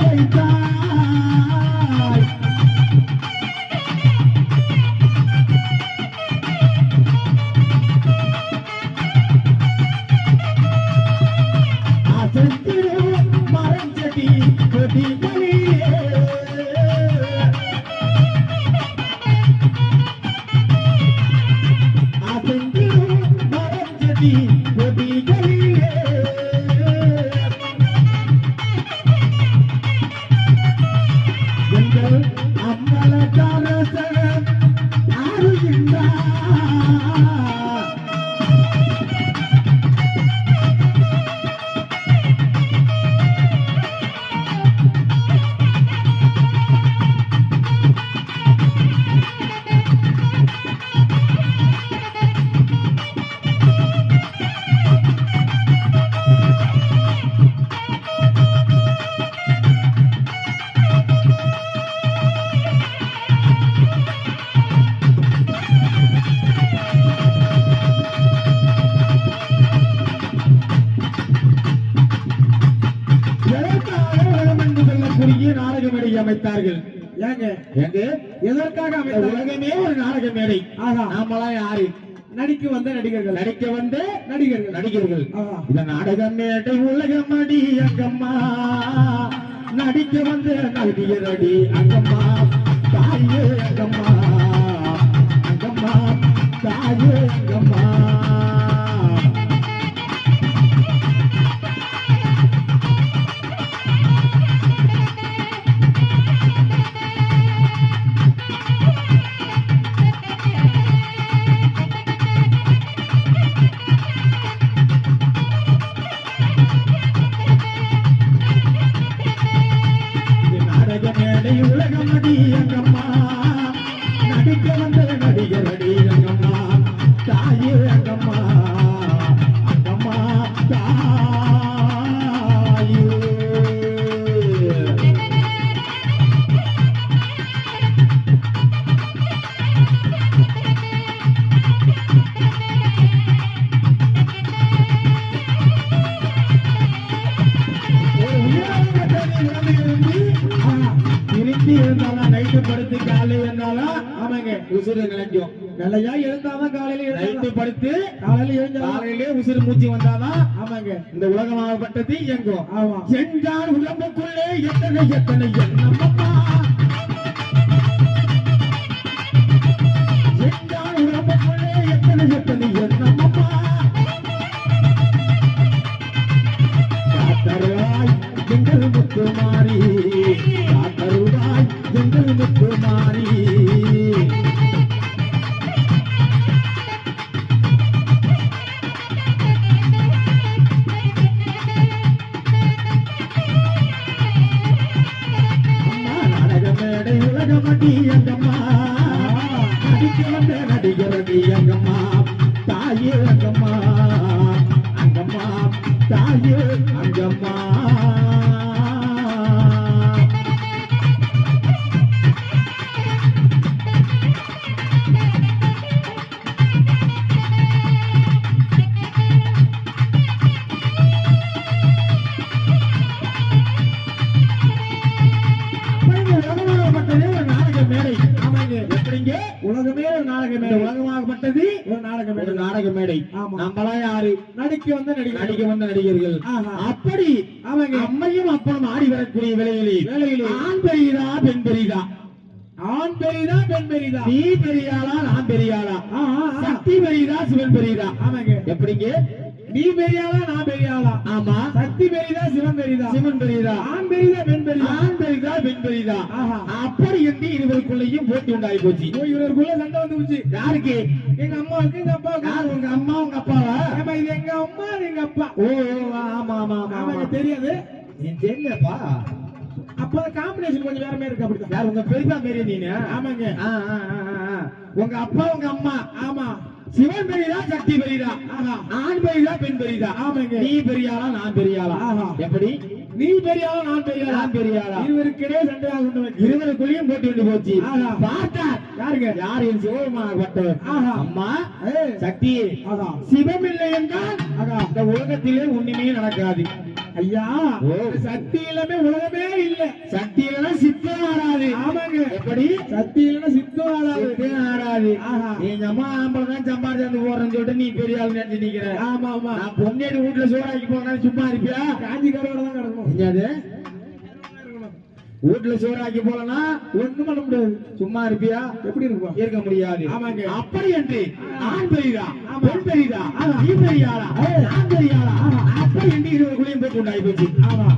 ஆட எதற்காக உலகமே ஒரு நாடக மேடை. நாமெல்லாம் யாரு? நடிக்க வந்த நடிகர்கள். நடிக்க வந்த நடிகர்கள். நடிகர்கள். இந்த நாடக மேடை உலகம் அடி அங்கம்மா. நடிக்க வந்த நடிகர் அடி அங்கம்மா. தாயே அங்கம்மா. இருந்தாலும் நைட்டு படுத்து காலை இருந்தாலும் ஆமாங்க. உசுறு நினைக்கும் நிலையா எழுந்தாதான் காலையில நைட்டு படுத்து காலையில எழுந்தா காலையிலே உசுறு மூச்சு வந்தாதான் ஆமாங்க. இந்த உலகமாகப்பட்டது இயங்கும். ஆமா. சென்றால் உடம்புக்குள்ளே எத்தனை எத்தனை எண்ணமம்மா மேடை உலகமடி பெரியதா பெண் பெரியதா ஆண் பெரிதா பெண் பெரிதா. நீ பெரியாளா நான் பெரியாளா. சக்தி பெரியதா சிவன் பெரியதா ஆமாங்க. எப்படிங்க? நீ பெரியாளா நான் பெரியாளா? ஆமா. சக்தி பெரிதா சிவன் பெரிதா? சிவன் பெரியதா ஆண் பெரிதா பெண் பெரிதா? ஆண் பெரிதா பெண் பெரியதா. அப்படி என்று இருவருக்குள்ளேயும் போட்டி உண்டாகி போச்சு ஓ, இவருக்குள்ள சண்டை வந்து போச்சு யாருக்கு? எங்க அம்மாவுக்கு எங்க அப்பாவுக்கு. யார்? உங்க அம்மா உங்க அப்பாவா? ஏம்மா, இது எங்க அம்மா எங்க அப்பா? ஓ ஆமா ஆமா ஆமா ஆமா. தெரியாது. தெரியலப்பா. அப்ப காம்பினேஷன் கொஞ்சம் வேற மாதிரி இருக்கு அப்படிதான் யார் உங்க பெரியப்பா மாரி நீனு ஆமாங்க. உங்க அப்பா உங்க அம்மா ஆமா சிவன் பெரியதா சக்தி பெரியதா. ஆண் பெரியதா பெண் பெரியதா ஆமாங்க. நீ பெரியாளா நான் பெரியாளா ஆஹா. எப்படி நீ பெரியாளா நான் பெரியாளா நான் பெரியாளா இருவருக்கிடையே சண்டையாக கொண்டு இருவருக்குள்ளேயும் போட்டி வந்து போச்சு. பார்த்தார் யாருங்க யார் என் சிவபெருமானப்பட்டவர் ஆஹா. அம்மா. சக்தி. சிவம் இல்லை என்றால். இந்த உலகத்திலே ஒண்ணுமே நடக்காது ஐயா. சக்தி இல்லாம உலகமே இல்ல. சக்தி இல்லைன்னா சித்தம் ஆடாது ஆமாங்க. எப்படி? சக்தி இல்லைன்னா சித்தம் ஆடாது சித்தம் ஆஹா. எங்க அம்மா ஆம்பளை தான் சம்பாதிச்சு வந்து போறேன்னு சொல்லிட்டு நீ பெரிய ஆள் நினைச்சு நிக்கிற. ஆமா ஆமா. நான் பொண்ணேடி வீட்டுல சோறாக்கி போனா சும்மா இருப்பியா? காஞ்சிக்காரோட தான் கிடக்கணும் என்னது? வீட்டுல சோறாக்கி போலனா ஒண்ணும் பண்ண முடியாது. சும்மா இருப்பியா? எப்படி இருக்கும் இருக்க முடியாது. ஆமாங்க. அப்படி என்று ஆண் பெரியதா. பெண் பெரியதா நீ பெரியாளா? நான் பெரியாளா? அப்படி என்று இருவருக்குள்ளேயும் போட்டு உண்டாகி போச்சு. ஆமா.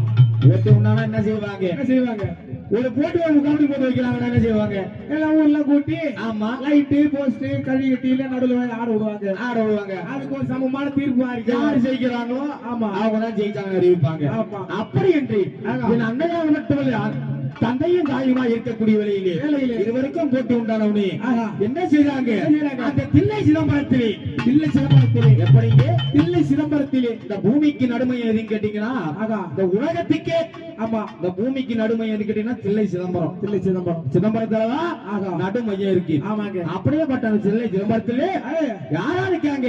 போட்டு உண்டானா என்ன செய்வாங்க? என்ன செய்வாங்க? ஒரு போட்டு ஒரு கபடி போட்டு வைக்கிறாங்கன்னா என்ன செய்வாங்க? எல்லாம் ஊர்ல கூட்டி ஆமா. லைட்டு போஸ்ட் கழி கட்டியில நடுவுல ஆட விடுவாங்க. ஆட விடுவாங்க. அதுக்கு ஒரு சமமான தீர்ப்பு யாரு ஜெயிக்கிறாங்களோ ஆமா. அவங்க தான் ஜெயிச்சாங்க அறிவிப்பாங்க. அப்படி என்று அண்ணனாக மட்டுமல்ல தந்தையும் தாயுமா இருக்கக்கூடிய வேலையிலே. வேலையிலே. இருவருக்கும் போட்டி உண்டானவனே. என்ன செய்றாங்க? அந்த தில்லை சிதம்பரத்திலே. தில்லை சிதம்பரத்திலே. எப்படிங்க? தில்லை சிதம்பரத்திலே. இந்த பூமிக்கு நடுமை எதுன்னு கேட்டீங்கன்னா இந்த உலகத்துக்கே. ஆமா. இந்த பூமிக்கு நடுமை எது கேட்டீங்கன்னா தில்லை சிதம்பரம். தில்லை சிதம்பரம். சிதம்பரத்துலதான். நடுமையம் இருக்கு. ஆமாங்க. அப்படியே பட்ட அந்த தில்லை சிதம்பரத்திலே யாரா இருக்காங்க?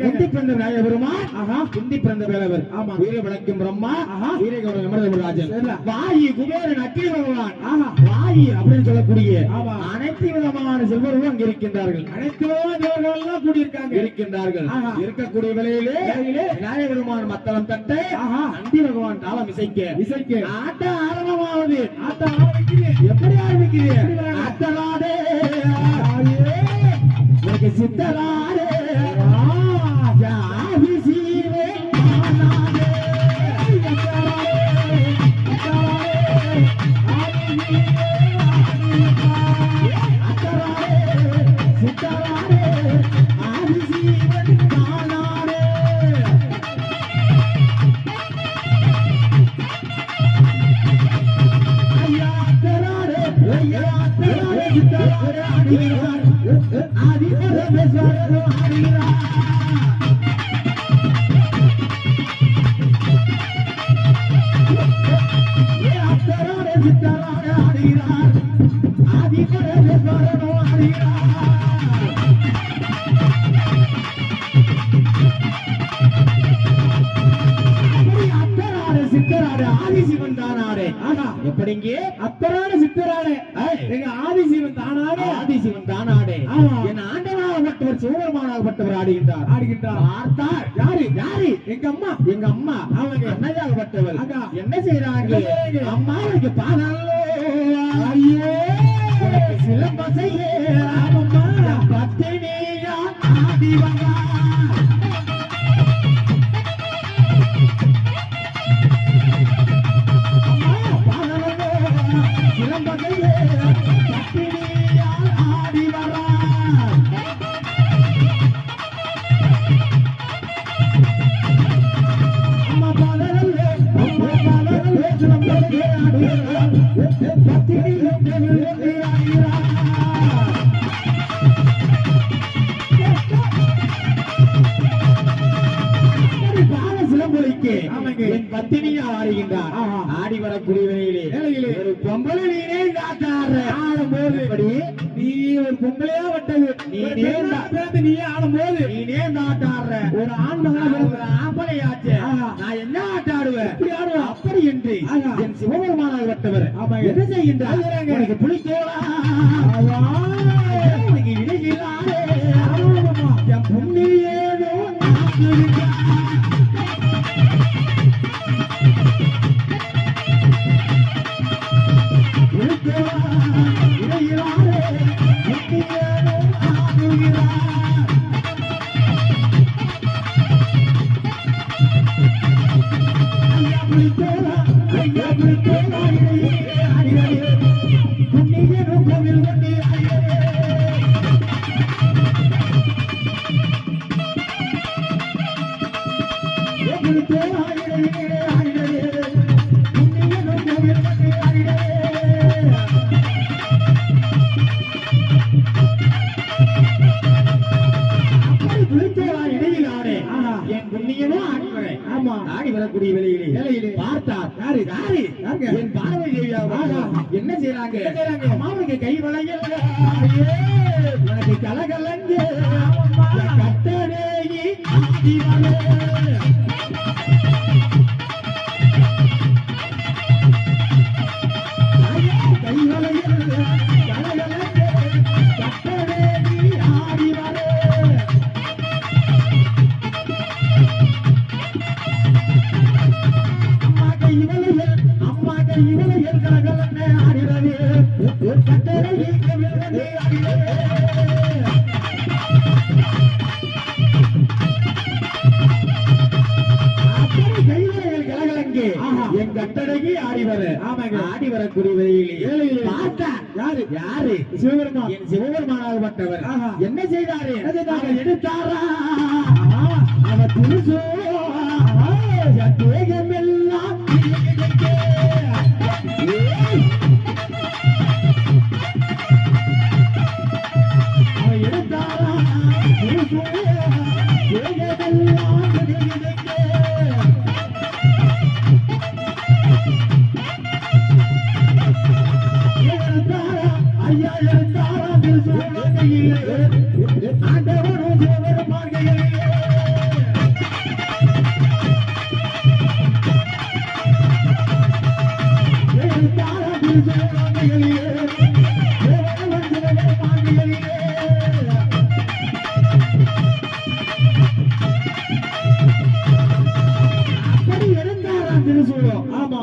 குந்தி பிறந்த ராயபெருமான் குந்தி பிறந்த வேலவர். ஆமா. வீர விளக்கும் பிரம்மா ஆஹா. வீரகௌரவ யமதர்மராஜன் சரில. வாயு குபேரன் அக்கினி பகவான் அப்படின்னு சொல்லக்கூடிய ஆமா. அனைத்து விதமான செல்வரும் அங்க இருக்கின்றார்கள். அனைத்து தேவர்கள் எல்லாம் கூடியிருக்காங்க. இருக்கின்றார்கள். இருக்கக்கூடிய வேளையிலே விநாயகருமான் மத்தளம் தட்ட. நந்தி பகவான் தாளம் இசைக்க. இசைக்கு. ஆட்டம் ஆரம்பமாவது. ஆட்டம் ஆரம்பிக்குது எப்படி எனக்கு சித்தலாடே பரமேஸ்வரர் ஆடுகிறார். சிவபெருமானாகப்பட்டவர் ஆடுகின்றார் ஆடுகின்றார் பார்த்தார் யாரு யாரு எங்க அம்மா எங்க அம்மா ஆமாங்க. அன்னையாகப்பட்டவர் அக்கா. என்ன செய்யறாங்க? அம்மா எனக்கு பாதல்லோ ஐயே உனக்கு சிலம்பசையே ஆமாம்மா. பத்தினியா ஆடி வந்தா. என் பத்தினியா ஆடுகின்றார். ஆடி வரக்கூடிய வேளையிலே. ஒரு பொம்பளை நீனே ஆடும்போது எப்படி நீ ஒரு பொம்பளையா வட்டது நீ பிறந்து நீயே ஆடும்போது நீனே நாட்டாடுற ஒரு ஆண் மகனா ஒரு. நான் என்ன ஆட்டாடுவேன் இப்படி ஆடுவா அப்படி என்று. என் சிவபெருமானாக வட்டவர். என்ன செய்கின்றார் செய்கிறாங்க. என் ஆமா. ஆடி வரக்கூடிய வேலையிலே வேளையிலே. பார்த்தார். யாரு? யாரு? யாருங்க? என் பார்வை தேவியா ஆஹா. என்ன செய்றாங்க? அம்மாவுக்கு கை வளையல். உனக்கு கலகலங்க. கட்டடேகி ஆஹா. என் கட்டடகி ஆடி வர ஆமாங்க. ஆடி வரக்கூடிய வேலையிலே வேலையிலே. பார்த்தா யாரு யாரு சிவபெருமான் என் சிவபெருமானாகப்பட்டவர். என்ன செய்தாரு? அவர் எடுத்தாரா. அவர் புருஷோ என்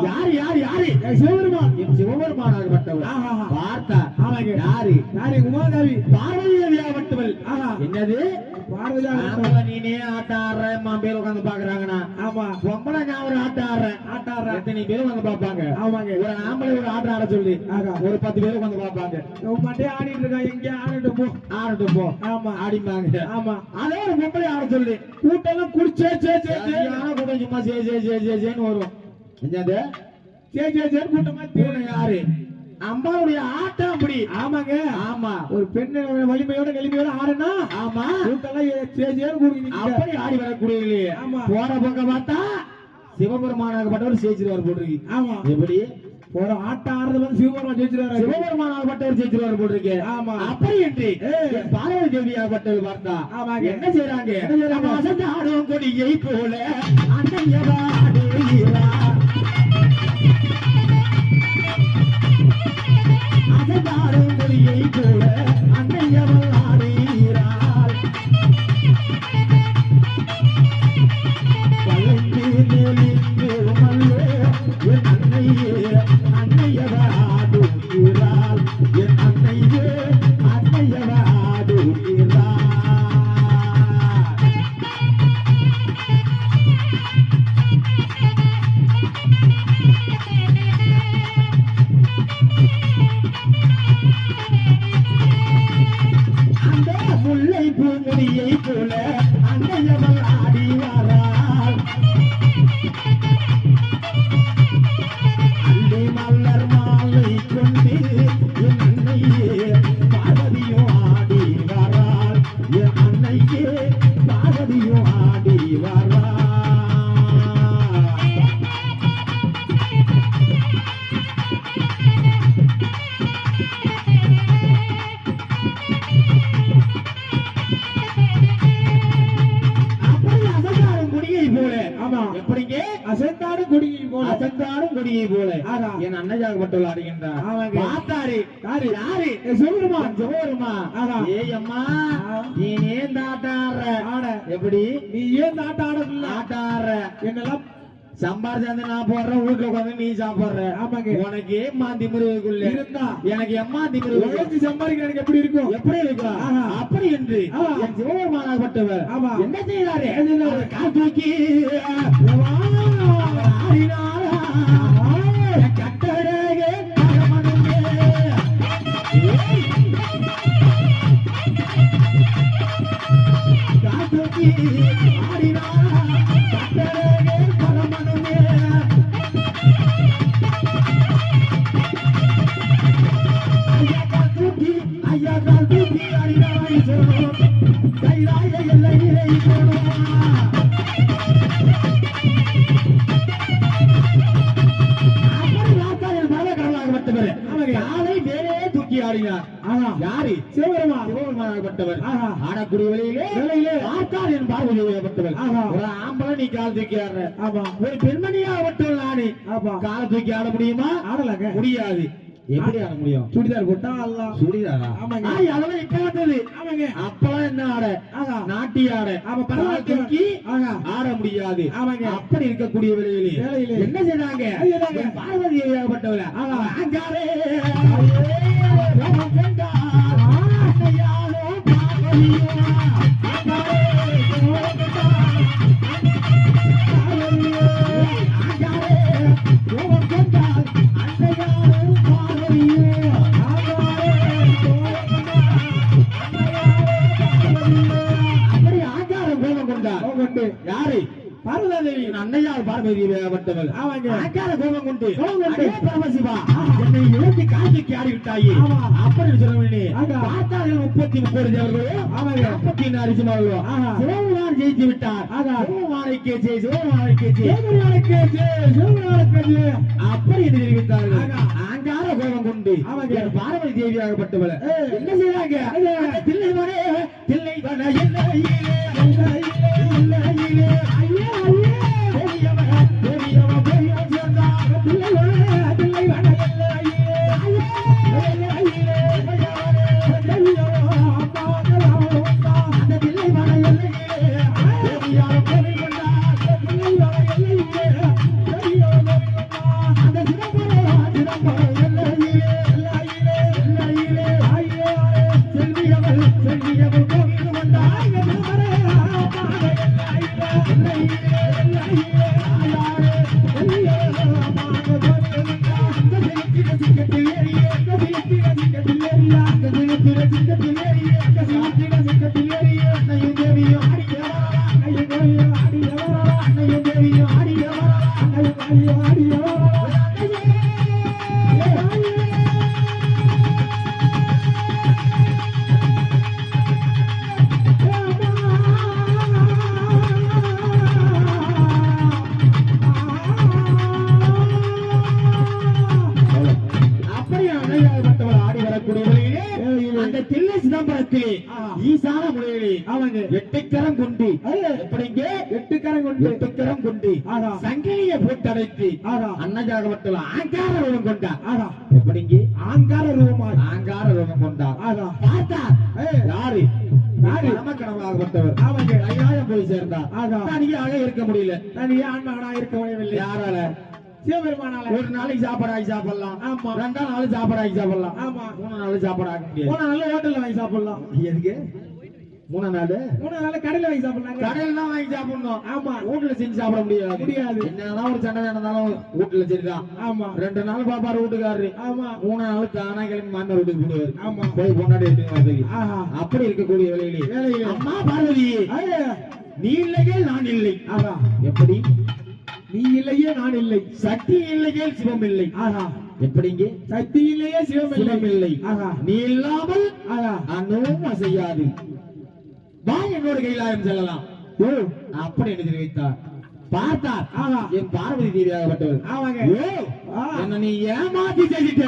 யார் யார் யாரு சிவபெருமான் என் சிவபெருமானாகப்பட்டவர் ஆஹா. பார்த்தா ஆமாங்க. யாரு யாரு உமாதேவி பார்வதி தேவியாகப்பட்டவள். என்னது பார்வதியா ஆம்பளை நீனே ஆட்ட ஆடுற அம்மா பேர் உட்காந்து பாக்குறாங்கண்ணா ஆமா. பொம்பளை நான் ஒரு ஆட்ட ஆடுறேன். ஆட்ட ஆடுறேன். எத்தனை பேர் வந்து பாப்பாங்க ஆமாங்க. ஒரு ஆம்பளை ஒரு ஆட்ட ஆட சொல்லி. ஒரு பத்து பேர் வந்து பாப்பாங்க மண்டே ஆடிட்டு இருக்கா? எங்க ஆடிட்டு போ. ஆடட்டும் போ. ஆமா. ஆடிப்பாங்க ஆமா. அதே ஒரு பொம்பளை ஆட சொல்லி. கூட்டெல்லாம் குடிச்சே சே சே சே கூட்டம் சும்மா சே சே சே சே சேன்னு வரும். என்னது? சே சே சே கூட்டமா? கூட்டம் யாரு? அம்மாவுடைய ஆட்டம் அப்படி ஆமாங்க. ஆமா. ஒரு பெண்ணு வலிமையோட எளிமையோட ஆடுனா ஆமா. சே சேன்னு கூடுங்க அப்படி ஆடி வரக்கூடிய ஆமா. போற பக்கம் பார்த்தா சிவபெருமானாகப்பட்டவர் சேச்சிருவார் போட்டிருக்கு. ஆமா. எப்படி? ஒரு ஆட்டம் ஆடுறது வந்து சிவபெருமான் ஜெயிச்சிருவாரு? சிவபெருமானாகப்பட்டவர் சேச்சிருவார் போட்டிருக்கு. ஆமா. அப்படி என்று பார்வதி தேவியாகப்பட்டவர் பார்த்தா ஆமாங்க. என்ன அசந்து ஆடும் கொடியை போல. அன்னையவாடுகிறா அசந்தாடும் கொடியை போல அன்னையவள் எப்படிங்க அசைந்தாடு கொடியை போல. அசந்தாடும் கொடியை போல. என் அன்னஜாகப்பட்டுள்ள ஆடுகின்றார் ஆமாங்க. பார்த்தாரு. யாரு? யாரு? ஏ, சிவபெருமான் ஜோருமா ஆகா. ஏய் அம்மா ஆ. நீ ஏன் தாட்டாடுற ஆட. எப்படி? நீ ஏன் ஆடல ஆட்டாடுற. என்னெல்லாம் சம்பாரிச்சு நான் போடுறேன் வீட்டுல உட்காந்து நீ சாப்பிடுற ஆமாங்க. உனக்கு ஏம்மா திமிருக்குள்ள இருந்தா. எனக்கு எம்மா திமிரு உழைச்சு எனக்கு எப்படி இருக்கும் எப்படி இருக்கா ஆஹா. அப்படி என்று. என் சிவபெருமானாகப்பட்டவர் ஆமா. என்ன செய்யறாரு கால் தூக்கி வா. ஒரு ஆம்பளை நீ கால் தூக்கி ஆடுற. ஆமா. ஒரு பெண்மணியாகப்பட்டவள் நானு ஆமா. கால தூக்கி ஆட முடியுமா? ஆடலாங்க. முடியாது. எப்படி ஆட முடியும்? சுடிதார் போட்டா ஆடலாம். சுடிதாரா? ஆமாங்க. அதெல்லாம் இப்ப வந்தது. ஆமாங்க. அப்பெல்லாம் என்ன ஆட? நாட்டி ஆட. ஆமா, பரதநாட்டியம். தூக்கி. ஆட முடியாது. ஆமாங்க. அப்படி இருக்கக்கூடிய வேளையிலே. என்ன? என் பார்வதி தேவியாகப்பட்டவள ஆஹா. ஆங்காரே ஆமாங்க. ஆங்கார கோபம் கொண்டு பரமசிவா என்னை இழந்து காட்சிக்கு ஆடி விட்டாயே. அப்படி ஆகா. பார்த்தார்கள் முப்பத்தி முப்பது தேவர்களோ. நாற்பத்தி நாலு ஆஹா. சிவபெருமான் ஜெயித்து விட்டார் ஆகா. சிவபெருமானுக்கே ஜெய் சிவபெருமானுக்கே ஜெய் சிவபெருமானுக்கு ஜெய், சிவபெருமானுக்கு ஜெய். அப்படி என்று தெரிவித்தார்கள். ஆங்கார கோபம் கொண்டு பார்வதி தேவியாகப்பட்டவள். என்ன செய்றாங்க என்ன? அந்த தில்லைவனே தில்லைவன எல்லையிலே எல்லையிலே எல்லையிலே ஐயே, ஆஹா. சங்கிலியை ஆஹா. அன்னஜாகப்பட்டவர் ஆங்கார ரூபம் கொண்டார். எப்படிங்க? ஆங்கார ரூபமாக ஆங்கார ரூபம் கொண்டார். ஆகா பார்த்தா ஏய். யாரு? போய் சேர்ந்தார். தனியாக இருக்க முடியல. தனியே ஆன்மகனா இருக்க முடியவில்லை. யாரால? சிவபெருமானால. ஒரு நாளைக்கு சாப்பாடு ஆகி சாப்பிடலாம். ஆமா. ரெண்டாம் நாள் சாப்பாடு ஆகி சாப்பிடலாம். ஆமா. மூணு நாள் சாப்பாடு ஆக முடியாது. நாள் ஹோட்டல்ல வாங்கி சாப்பிடலாம். எதுக்கு? மூணு நாள் மூணு நாள் கடையில வாங்கி சாப்பிடலாங்க. கடையில தான் வாங்கி சாப்பிடணும். ஆமா. வீட்டுல செஞ்சு சாப்பிட முடியாது. முடியாது. என்னதான் ஒரு சண்டை நடந்தாலும் வீட்டுல சரிதான் ஆமா. ரெண்டு நாள் பாப்பாரு வீட்டுக்காரரு. ஆமா. மூணு நாள் தானா கிளம்பி மாமியார் வீட்டுக்கு போடுவாரு ஆமா. போய் பொண்டாடி ஆஹா. அப்படி இருக்கக்கூடிய வேலையிலே. வேலையிலே. அம்மா பார்வதி. நீ இல்லையே நான் இல்லை. ஆகா எப்படி? நீ இல்லையே நான் இல்லை. சக்தி இல்லையே சிவம் இல்லை ஆகா எப்படிங்க சக்தி இல்லையே சிவம் இல்லை ஆகா நீ இல்லாமல் ஆகா அண்ணும் அசையாது. வா என்னோட கைலாயம் செல்லலாம். ஓ. அப்படி என்று தெரிவித்தார் பார்த்தார். என் பார்வதி தேவியாகப்பட்டவர். என்ன நீ ஏமாத்தி செஞ்சிட்ட.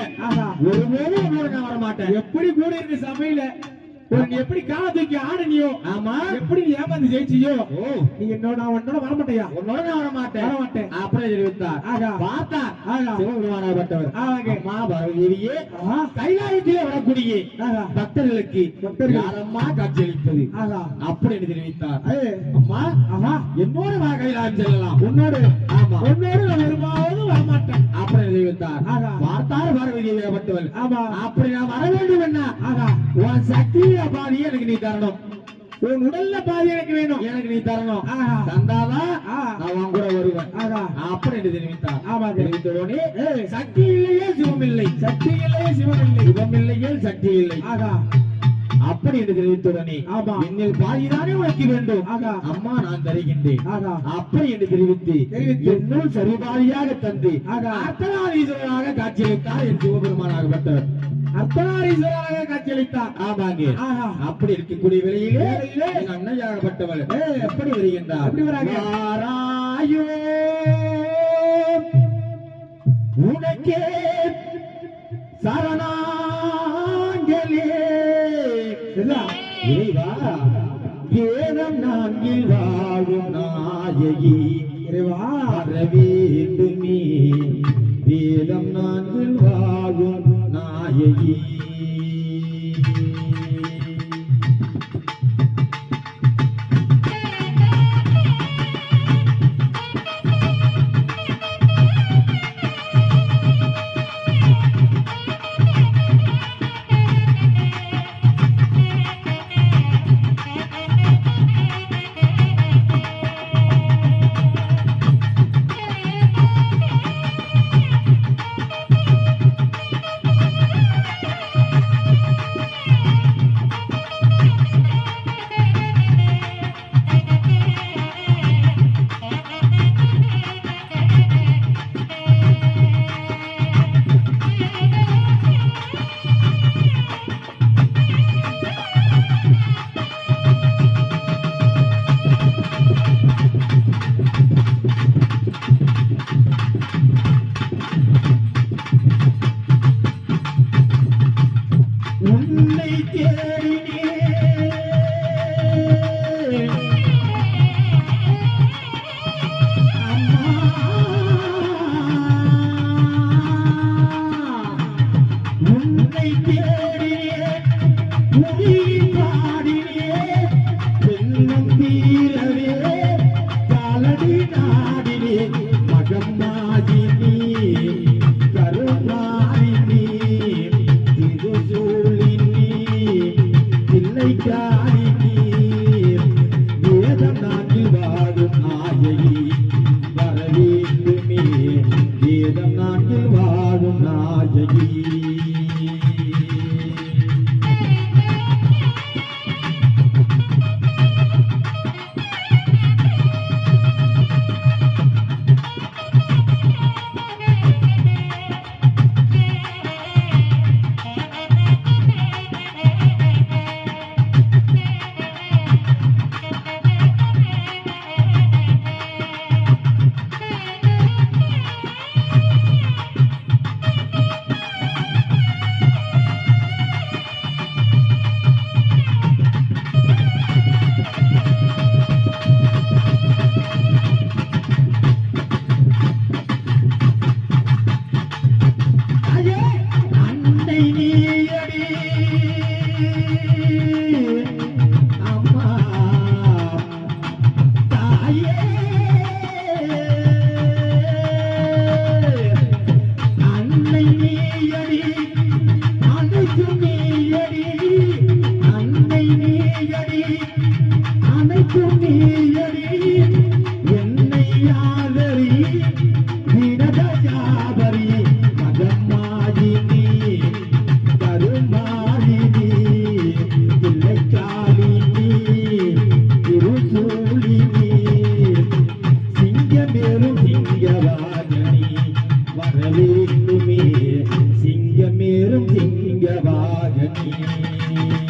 ஒருபோதும் உன்னோட நான் வர மாட்டேன் எப்படி கூட இருக்கு சபையில? ஒரு நீ எப்படி கால தூக்கி ஆடுனியோ ஆமா. எப்படி நீ ஏமாந்து ஜெயிச்சியோ நீ என்னோட நான் உன்னோட வர மாட்டேயா உன்னோட நான் வர மாட்டேன் வர மாட்டேன். அப்படி தெரிவித்தார் ஆகா. பார்த்தார் ஆகா. சிவபெருமானாகப்பட்டவர் தேவியே ஆஹா. கைலாயத்திலே வரக்கூடிய ஆகா. பக்தர்களுக்கு பக்தர்கள். யாரம்மா காட்சியளிப்பது ஆகா. அப்படி என்று தெரிவித்தார் அம்மா ஆஹா. என்னோட வா கைலாயம் செல்லலாம். உன்னோடு. ஆமா. உன்னோடு நான் வரும்போது வரமாட்டேன். அப்படி தெரிவித்தார் ஆகா. பார்த்தார் பார்வதி தேவியாகப்பட்டவள் ஆமா. அப்படி நான் வர வேண்டும் என்ன ஆகா. உன் சக்தியை பாதியை எனக்கு நீ தரணும். உன் உடல்ல பாதி எனக்கு வேணும். எனக்கு நீ தரணும். தந்தாதான். நான் உன் கூட வருவேன். அப்படி என்று. தெரிவித்த உடனே ஏய், சக்தி இல்லையே சிவம் இல்லை சக்தி இல்லையே சிவன் இல்லை சிவம் இல்லையே சக்தி இல்லை. ஆகா அப்படி என்று தெரிவித்த உடனே ஆமா. என்னில் பாதிதானே உனக்கு வேண்டும். அம்மா நான் தருகின்றேன். ஆகா அப்படி என்று தெரிவித்து. என்னுள் சரிபாதியாக தந்து ஆகா. அர்த்தநாதீஸ்வரராக காட்சியளித்தார் என் சிவபெருமானாகப்பட்டவர் அர்த்தநாரீஸ்வரராக காட்சியளித்தார். ஆமாங்க. அப்படி இருக்கக்கூடிய விலையிலே அன்னையாகப்பட்டவள் எப்படி வருகின்றார்? எப்படி வராயோ உனக்கே சரணாங்கலே இறைவா ஏனம் நான்கில் வாழும் நாயகி. இறைவா. வேதம் நாங்கில் வாழும் நாயகி உன்னை 你。